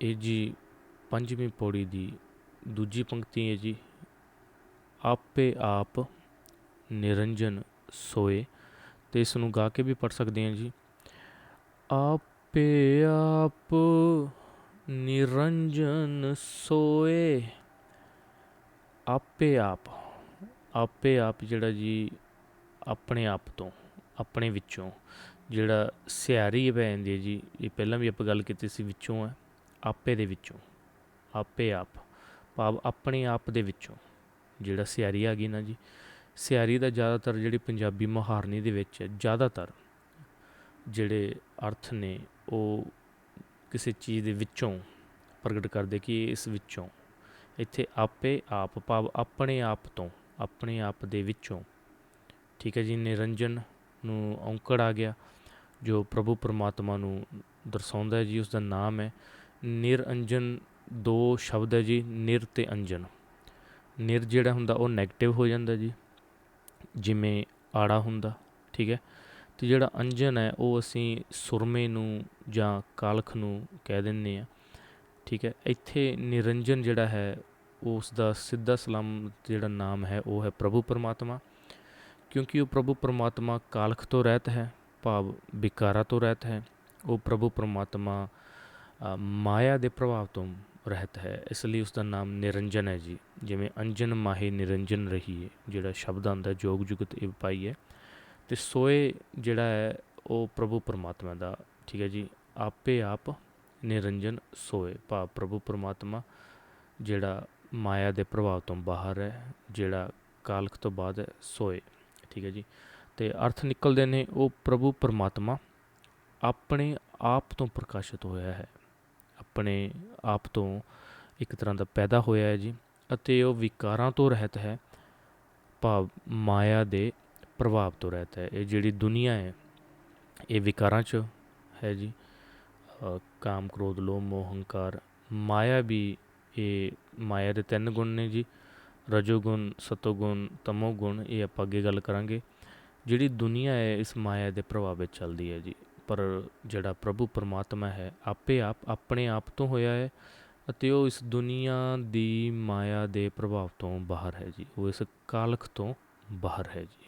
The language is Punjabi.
ਇਹ ਜੀ ਪੰਜਵੀਂ ਪੌੜੀ ਦੀ ਦੂਜੀ ਪੰਕਤੀ ਹੈ ਜੀ। ਆਪੇ ਆਪ ਨਿਰੰਜਨ ਸੋਏ। ਤੇ ਇਸ ਨੂੰ ਗਾ ਕੇ ਵੀ ਪੜ ਸਕਦੇ ਹਾਂ ਜੀ। ਆਪੇ ਆਪ ਨਿਰੰਜਨ ਸੋਏ। ਆਪੇ ਆਪ ਆਪੇ ਆਪ ਜਿਹੜਾ ਜੀ ਆਪਣੇ ਆਪ ਤੋਂ, ਆਪਣੇ ਵਿੱਚੋਂ ਜਿਹੜਾ ਸਿਆਰੀ ਪੈ ਜਾਂਦੀ ਹੈ ਜੀ, ਇਹ ਪਹਿਲਾਂ ਵੀ ਆਪਾਂ ਗੱਲ ਕੀਤੀ ਸੀ ਵਿੱਚੋਂ ਹੈ। ਆਪੇ ਦੇ ਵਿੱਚੋਂ, ਆਪੇ ਆਪ, ਭਾਵ ਆਪਣੇ ਆਪ ਦੇ ਵਿੱਚੋਂ। ਜਿਹੜਾ ਸਿਆਰੀ ਆ ਗਈ ਨਾ ਜੀ, ਸਿਆਰੀ ਦਾ ਜ਼ਿਆਦਾਤਰ ਜਿਹੜੀ ਪੰਜਾਬੀ ਮੁਹਾਰਨੀ ਦੇ ਵਿੱਚ ਜ਼ਿਆਦਾਤਰ ਜਿਹੜੇ ਅਰਥ ਨੇ, ਉਹ ਕਿਸੇ ਚੀਜ਼ ਦੇ ਵਿੱਚੋਂ ਪ੍ਰਗਟ ਕਰਦੇ ਕਿ ਇਸ ਵਿੱਚੋਂ। ਇੱਥੇ ਆਪੇ ਆਪ, ਭਾਵ ਆਪਣੇ ਆਪ ਤੋਂ, ਆਪਣੇ ਆਪ ਦੇ ਵਿੱਚੋਂ। ਠੀਕ ਹੈ ਜੀ, ਨਿਰੰਜਨ ਨੂੰ ਔਂਕੜ ਆ ਗਿਆ, ਜੋ ਪ੍ਰਭੂ ਪਰਮਾਤਮਾ ਨੂੰ ਦਰਸਾਉਂਦਾ ਹੈ ਜੀ ਉਸ ਦਾ ਨਾਮ ਹੈ ਨਿਰੰਜਨ ਦੋ ਸ਼ਬਦ ਹੈ ਜੀ, ਨਿਰ ਤੇ ਅੰਜਨ। ਨਿਰ ਜਿਹੜਾ ਹੁੰਦਾ ਉਹ 네ਗੇਟਿਵ ਹੋ ਜਾਂਦਾ ਜੀ, ਜਿਵੇਂ ਆੜਾ ਹੁੰਦਾ, ਠੀਕ ਹੈ? ਤੇ ਜਿਹੜਾ ਅੰਜਨ ਹੈ ਉਹ ਅਸੀਂ ਸੁਰਮੇ ਨੂੰ ਜਾਂ ਕਾਲਖ ਨੂੰ ਕਹਿ ਦਿੰਦੇ ਆ ਠੀਕ ਹੈ? ਇੱਥੇ ਨਿਰੰਜਨ ਜਿਹੜਾ ਹੈ ਉਸ ਦਾ ਸਿੱਧਾ ਸਲਾਮ ਜਿਹੜਾ ਨਾਮ ਹੈ, ਉਹ ਹੈ ਪ੍ਰਭੂ ਪਰਮਾਤਮਾ। ਕਿਉਂਕਿ ਉਹ ਪ੍ਰਭੂ ਪਰਮਾਤਮਾ ਕਾਲਖ ਤੋਂ ਰਹਿਤ ਹੈ, ਭਾਵ ਵਿਕਾਰਾਂ ਤੋਂ ਰਹਿਤ ਹੈ, ਉਹ ਪ੍ਰਭੂ ਪਰਮਾਤਮਾ ਮਾਇਆ ਦੇ ਪ੍ਰਭਾਵ ਤੋਂ ਰਹਿਤ ਹੈ। ਇਸ ਲਈ ਉਸ ਦਾ ਨਾਮ ਨਿਰੰਜਨ ਹੈ ਜੀ, ਜਿਵੇਂ ਅੰਜਨ ਮਾਹੇ ਨਿਰੰਜਨ ਰਹੀਏ, ਜਿਹੜਾ ਸ਼ਬਦ ਆਉਂਦਾ ਜੋਗ ਜੁਗਤ ਇਹ ਪਾਈ ਹੈ ਤੇ ਸੋਏ ਜਿਹੜਾ ਹੈ, ਉਹ ਪ੍ਰਭੂ ਪਰਮਾਤਮਾ ਦਾ, ਠੀਕ ਹੈ ਜੀ। ਆਪੇ ਆਪ ਨਿਰੰਜਨ ਸੋਏ ਭਾਵ ਪ੍ਰਭੂ ਪਰਮਾਤਮਾ, ਜਿਹੜਾ ਮਾਇਆ ਦੇ ਪ੍ਰਭਾਵ ਤੋਂ ਬਾਹਰ ਹੈ, ਜਿਹੜਾ ਕਾਲਖ ਤੋਂ ਬਾਅਦ ਹੈ ਸੋਏ, ਠੀਕ ਹੈ ਜੀ। ਤੇ ਅਰਥ ਨਿਕਲਦੇ ਨੇ, ਉਹ ਪ੍ਰਭੂ ਪਰਮਾਤਮਾ ਆਪਣੇ ਆਪ ਤੋਂ ਪ੍ਰਕਾਸ਼ਿਤ ਹੋਇਆ ਹੈ। ਆਪਣੇ ਆਪ ਤੋਂ ਇੱਕ ਤਰ੍ਹਾਂ ਦਾ ਪੈਦਾ ਹੋਇਆ ਹੈ ਜੀ ਅਤੇ ਉਹ ਵਿਕਾਰਾਂ ਤੋਂ ਰਹਿਤ ਹੈ, ਭਾਵ ਮਾਇਆ ਦੇ ਪ੍ਰਭਾਵ ਤੋਂ ਰਹਿਤ ਹੈ। ਇਹ ਜਿਹੜੀ ਦੁਨੀਆ ਹੈ, ਇਹ ਵਿਕਾਰਾਂ 'ਚ ਹੈ ਜੀ। ਕਾਮ, ਕ੍ਰੋਧ, ਲੋਭ, ਮੋਹ, ਹੰਕਾਰ, ਮਾਇਆ ਵੀ ਇਹ ਮਾਇਆ ਦੇ ਤਿੰਨ ਗੁਣ ਨੇ ਜੀ। ਰਜੋਗੁਣ, ਸਤੋਗੁਣ, ਤਮੋਗੁਣ ਇਹ ਆਪਾਂ ਅੱਗੇ ਗੱਲ ਕਰਾਂਗੇ। ਜਿਹੜੀ ਦੁਨੀਆ ਹੈ, ਇਸ ਮਾਇਆ ਦੇ ਪ੍ਰਭਾਵ ਵਿੱਚ ਚੱਲਦੀ ਹੈ ਜੀ। ਪਰ ਜਿਹੜਾ ਪ੍ਰਭੂ ਪਰਮਾਤਮਾ ਹੈ, ਆਪੇ ਆਪ, ਆਪਣੇ ਆਪ ਤੋਂ ਹੋਇਆ ਹੈ ਅਤੇ ਉਹ ਇਸ ਦੁਨੀਆ ਦੀ ਮਾਇਆ ਦੇ ਪ੍ਰਭਾਵ ਤੋਂ ਬਾਹਰ ਹੈ ਜੀ। ਉਹ ਇਸ ਕਾਲਖ ਤੋਂ ਬਾਹਰ ਹੈ ਜੀ।